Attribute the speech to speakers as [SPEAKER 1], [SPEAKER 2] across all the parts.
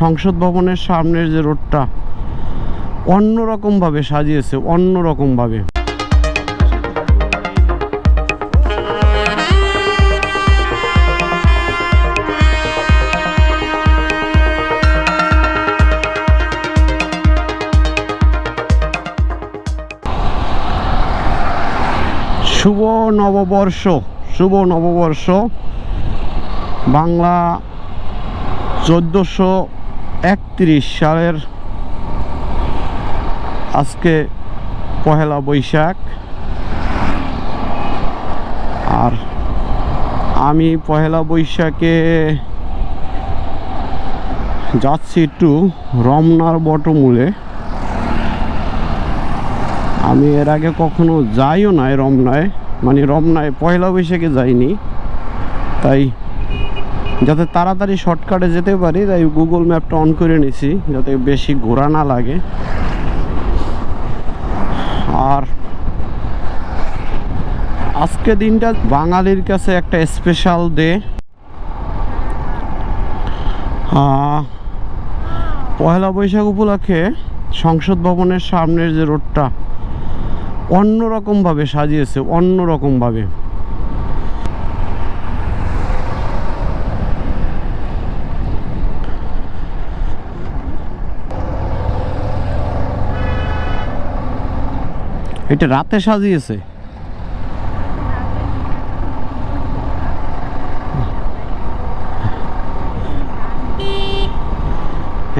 [SPEAKER 1] সংসদ ভবনের সামনের যে রোডটা অন্যরকম ভাবে সাজিয়েছে অন্যরকম ভাবে শুভ নববর্ষ শুভ নববর্ষ। বাংলা চোদ্দোশো একত্রিশ সালের আজকে পহেলা বৈশাখ। আর আমি পহেলা বৈশাখে যাচ্ছি একটু রমনার বটমূলে। আমি এর আগে কখনো যাইও নাই রমনায় মানে রমনায় পয়লা বৈশাখে যাইনি। তাই যাতে তাড়াতাড়ি শর্টকাটে যেতে পারি, তাই গুগল ম্যাপটা অন করে নিছি, যাতে বেশি ঘোরা না লাগে। আর আজকে দিনটা বাঙালির কাছে একটা স্পেশাল ডে পয়লা বৈশাখ উপলক্ষে সংসদ ভবনের সামনের যে রোডটা অন্যরকমভাবে সাজিয়েছে, অন্যরকমভাবে। এটা রাতে সাজিয়েছে।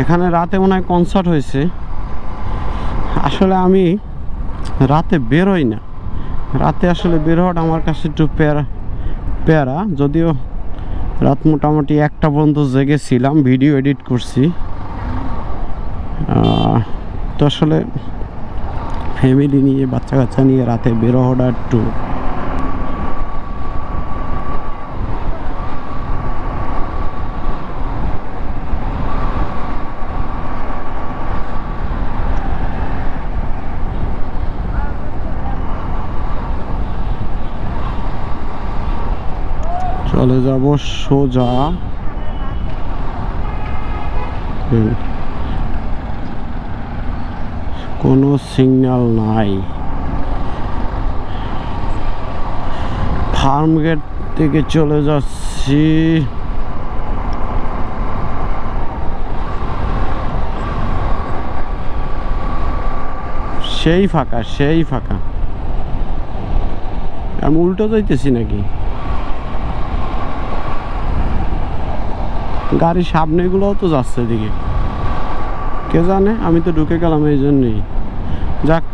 [SPEAKER 1] এখানে রাতে মনে হয় কনসার্ট হয়েছে। আসলে আমি রাতে বেরোই না। রাতে আসলে বের হওয়াটা আমার কাছে একটু প্যারা প্যারা। যদিও রাত মোটামুটি একটা পর্যন্ত জেগেছিলাম ভিডিও এডিট করছি। তো আসলে ফ্যামিলি নিয়ে বাচ্চা কাচ্চা নিয়ে রাতে বের হওয়াটা একটু চলে যাব সোজা। কোনো সিগন্যাল নাই। ফার্ম গেট থেকে চলে যাচ্ছি। সেই ফাঁকা সেই ফাঁকা। আমি উল্টো যাইতেছি নাকি? গাড়ির সামনেগুলোও তো যাচ্ছে এদিকে। কে জানে? আমি তো ঢুকে গেলাম এই জন্যই। যাক।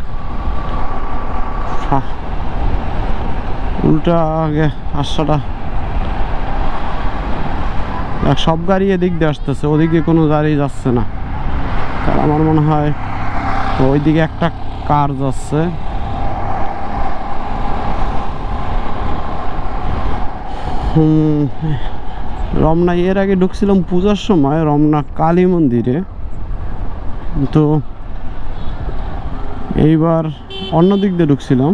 [SPEAKER 1] উল্টা আগে আসাটা সব গাড়ি এদিক দিয়ে আসতেছে। ওদিকে কোনো গাড়ি যাচ্ছে না। আর আমার মনে হয় ওইদিকে একটা কার যাচ্ছে। রমনা, এর আগে ঢুকছিলাম পূজার সময়, রমনা কালী মন্দিরে। তো এইবার অন্য দিক দিয়ে ঢুকছিলাম।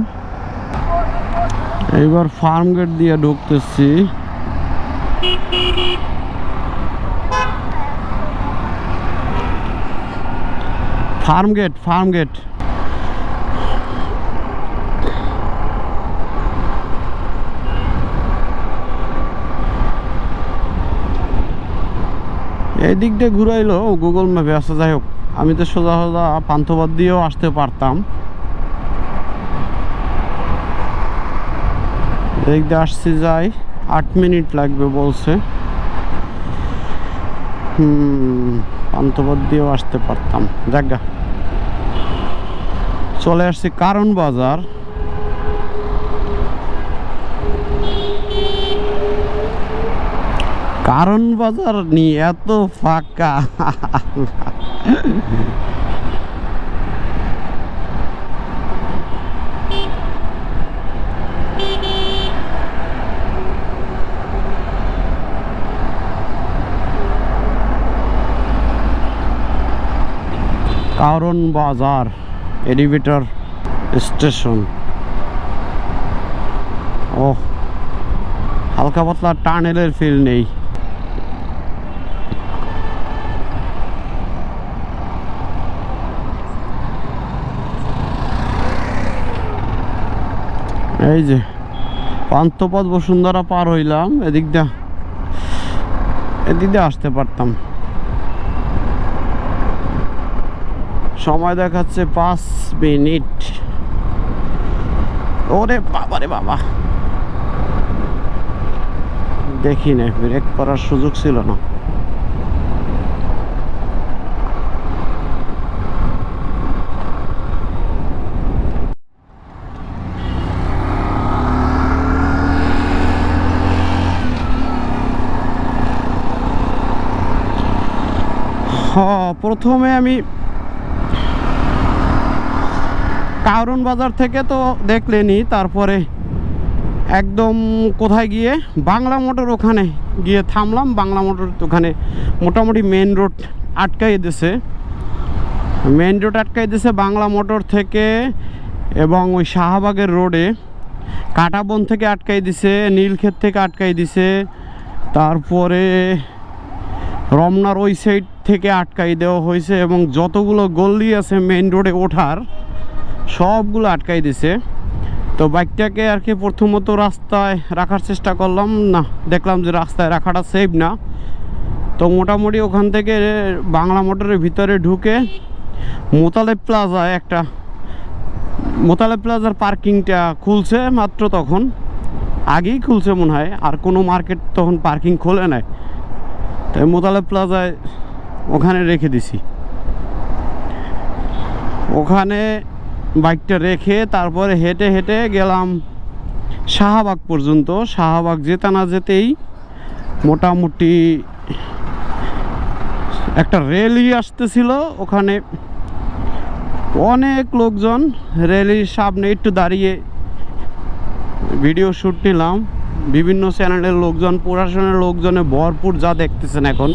[SPEAKER 1] এইবার ফার্ম গেট দিয়ে ঢুকতেছি। ফার্ম গেট ফার্ম গেট এই দিক দিয়ে ঘুরাইলো গুগল ম্যাপে আসা যাই হোক। আমি তো সোজা সোজা পান্থবাদ দিয়েও আসতে পারতাম। দিয়ে আসছি যাই, আট মিনিট লাগবে বলছে। হুম পান্থবাদ দিয়েও আসতে পারতাম। জায়গা চলে আসছি কারণ বাজার। কারণ বাজার নিয়ে এত ফাঁকা। কারণ বাজার এলিভেটর স্টেশন ও হালকা পাতলা টানেলের ফিল নেই। এই যে পান্থপথ বসুন্ধরা পার হইলাম, এদিক দিয়ে এদিক দিয়ে আসতে পারতাম। সময় দেখাচ্ছে পাঁচ মিনিট। ওরে বাবা রে বাবা। দেখি না ব্রেক করার সুযোগ ছিল না। হ্যাঁ প্রথমে আমি কারণ বাজার থেকে তো দেখলেনি, তারপরে একদম কোথায় গিয়ে? বাংলা মোটর ওখানে গিয়ে থামলাম, বাংলা মোটর ওখানে মোটামুটি মেন রোড আটকাই দিছে। মেন রোড আটকাই দিছে বাংলা মোটর থেকে এবং ওই শাহবাগের রোডে কাটাবন থেকে আটকাই দিছে, নীলক্ষেত থেকে আটকাই দিছে, তারপরে রমনার ওই সাইড থেকে আটকাই দেওয়া হয়েছে এবং যতগুলো গল্লি আছে মেইন রোডে ওঠার, সবগুলো আটকাই দিছে। তো বাইকটাকে আর কি প্রথমত রাস্তায় রাখার চেষ্টা করলাম। না, দেখলাম যে রাস্তায় রাখাটা সেফ না। তো মোটামুটি ওখান থেকে বাংলা মোটরের ভিতরে ঢুকে মোতালেব প্লাজায় একটা মোতালেব প্লাজার পার্কিংটা খুলছে মাত্র তখন। আগেই খুলছে মনে হয়, আর কোনো মার্কেট তখন পার্কিং খোলে নাই। তাই মোতালেব প্লাজায় ওখানে রেখে দিছি। ওখানে বাইকটা রেখে তারপরে হেঁটে হেঁটে গেলাম শাহবাগ পর্যন্ত। শাহবাগ যেতে না যেতেই মোটামুটি একটা রেলি আসতেছিল। ওখানে অনেক লোকজন, রেলির সামনে একটু দাঁড়িয়ে ভিডিও শ্যুট নিলাম। বিভিন্ন চ্যানেলের লোকজন প্রশাসনের লোকজনে ভরপুর যা দেখতেছেন এখন।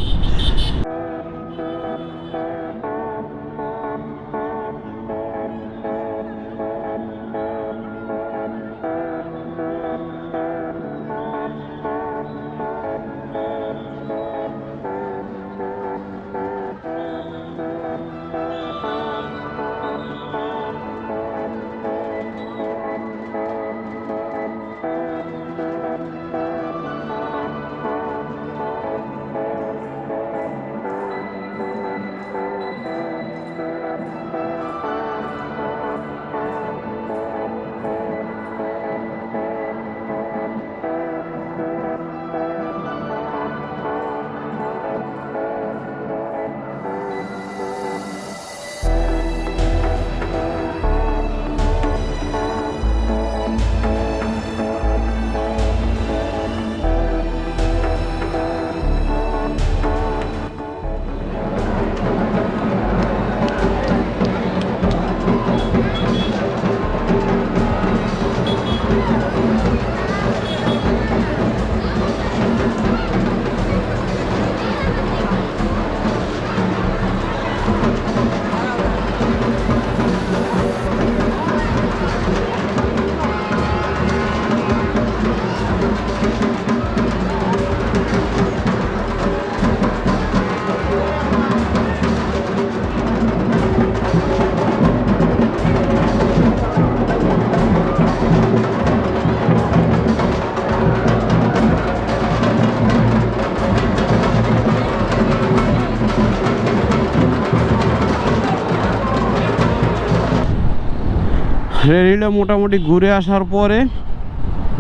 [SPEAKER 1] রেলিটা মোটামুটি ঘুরে আসার পরে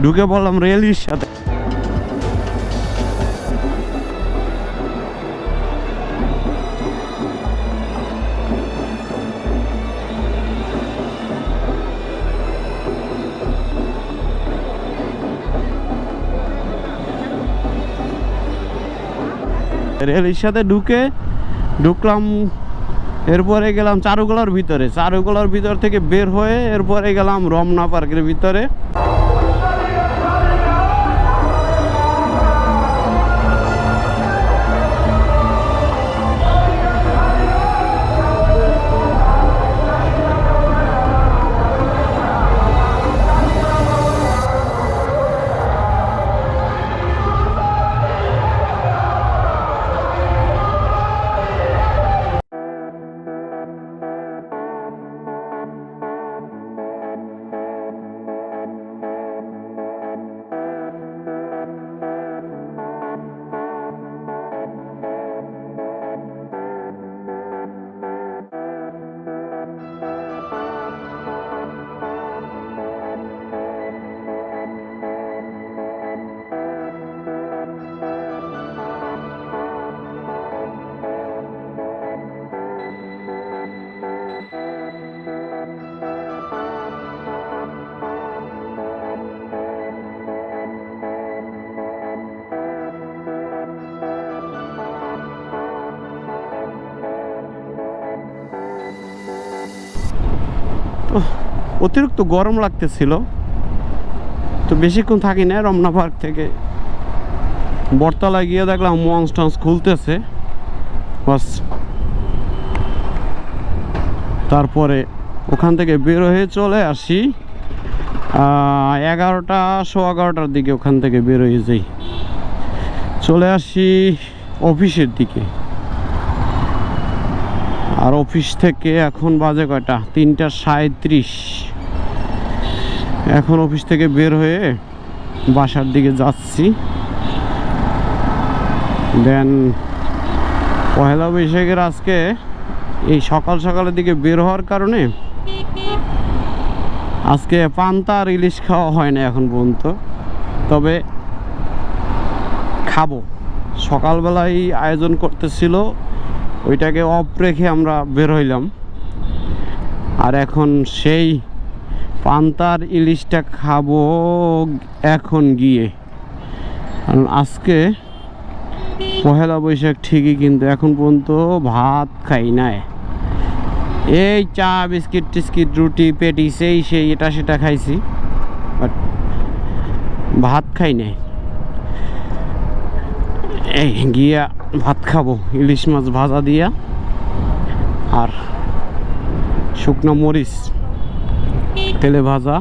[SPEAKER 1] ঢুকে পড়লাম রেলির সাথে। রেলের সাথে ঢুকে ঢুকলাম এরপরে গেলাম চারুকলার ভিতরে। চারুকলার ভিতর থেকে বের হয়ে এরপরে গেলাম রমনা পার্কের ভিতরে। অতিরিক্ত গরম লাগতেছিল। তো বেশিক্ষণ থাকি না রমনা পার্ক থেকে। বটতলায় গিয়ে দেখলাম মঞ্চ টঞ্চ খুলতেছে। বাস। তারপরে ওখান থেকে বের হয়ে চলে আসি। এগারোটা শো এগারোটার দিকে ওখান থেকে বের হয়ে যাই। চলে আসি অফিসের দিকে। আর অফিস থেকে এখন বাজে কয়টা? তিনটা সাঁত্রিশ এখন অফিস থেকে বের হয়ে বাসার দিকে যাচ্ছি। দেন পয়লা বৈশাখের আজকে এই সকাল সকালের দিকে বের হওয়ার কারণে আজকে পান্তা আর ইলিশ খাওয়া হয় না এখন পর্যন্ত। তবে খাব। সকালবেলায় আয়োজন করতেছিল ওইটাকে অফ রেখে আমরা বের হইলাম। আর এখন সেই পান্তার ইলিশটা খাব এখন গিয়ে। কারণ আজকে পহেলা বৈশাখ ঠিকই কিন্তু এখন পর্যন্ত ভাত খাই নাই। এই চা, বিস্কিট, টিস্কিট, রুটি, পেটি, সেই সেই, এটা, সেটা খাইছি। বাট ভাত খাই নাই। এই, গিয়া ভাত খাব, ইলিশ মাছ ভাজা দিয়া, আর শুকনো মরিচ, তেলে ভাজা।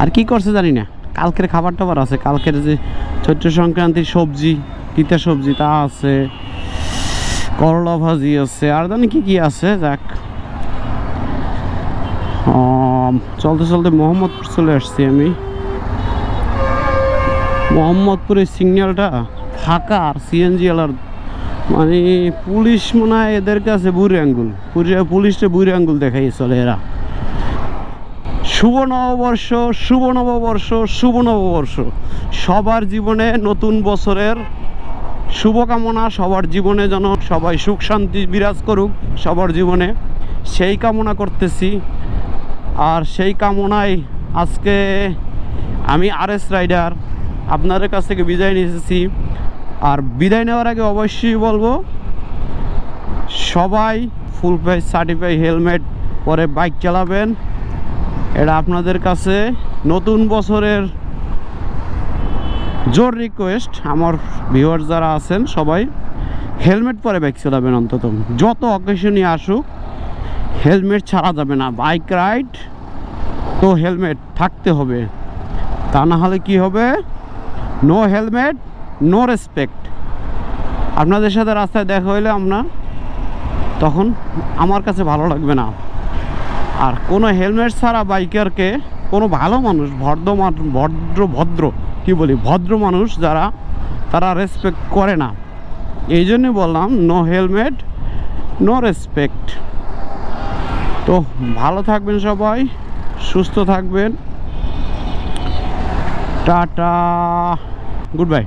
[SPEAKER 1] আর কি করছে জানি না, কালকের খাবার টাবার আছে, কালকের যে চৈত্র সংক্রান্তির সবজি, তিতা সবজি তা আছে, করলা ভাজি আছে, আর জানি কি কি আছে, যাক। চলতে চলতে মোহাম্মদপুর চলে আসছি আমি। মোহাম্মদপুরের সিগন্যালটা ফাঁকা আর সিএনজি আলার মানে পুলিশ মনে হয় এদের কাছে বুড়ি আঙ্গুল। পুলিশটা বুড়ি আঙ্গুল দেখাই চলে এরা শুভ নববর্ষ শুভ নববর্ষ শুভ নববর্ষ। সবার জীবনে নতুন বছরের শুভকামনা, সবার জীবনে যেন সবাই সুখ শান্তি বিরাজ করুক, সবার জীবনে সেই কামনা করতেছি। আর সেই কামনায় আজকে আমি আর এস রাইডার আপনাদের কাছ থেকে বিদায় নিয়েছি। আর বিদায় নেওয়ার আগে অবশ্যই বলব, সবাই ফুল প্রাইস সার্টিফাই হেলমেট পরে বাইক চালাবেন। এটা আপনাদের কাছে নতুন বছরের জোর রিকোয়েস্ট আমার ভিউয়ার যারা আছেন সবাই হেলমেট পরে বাইক চালাবেন অন্তত। যত অকেশনই আসুক হেলমেট ছাড়া যাবে না। বাইক রাইড তো হেলমেট থাকতে হবে। তা না হলে কি হবে? নো হেলমেট নো রেসপেক্ট আপনাদের সাথে রাস্তায় দেখা হইলে আপনার তখন আমার কাছে ভালো লাগবে না। আর কোনো হেলমেট ছাড়া বাইকারকে কোনো ভালো মানুষ, ভদ্র ভদ্র ভদ্র, কি বলি, ভদ্র মানুষ যারা, তারা রেসপেক্ট করে না। এই জন্যই বললাম নো হেলমেট নো রেসপেক্ট তো ভালো থাকবেন সবাই, সুস্থ থাকবেন। Tata, good bye.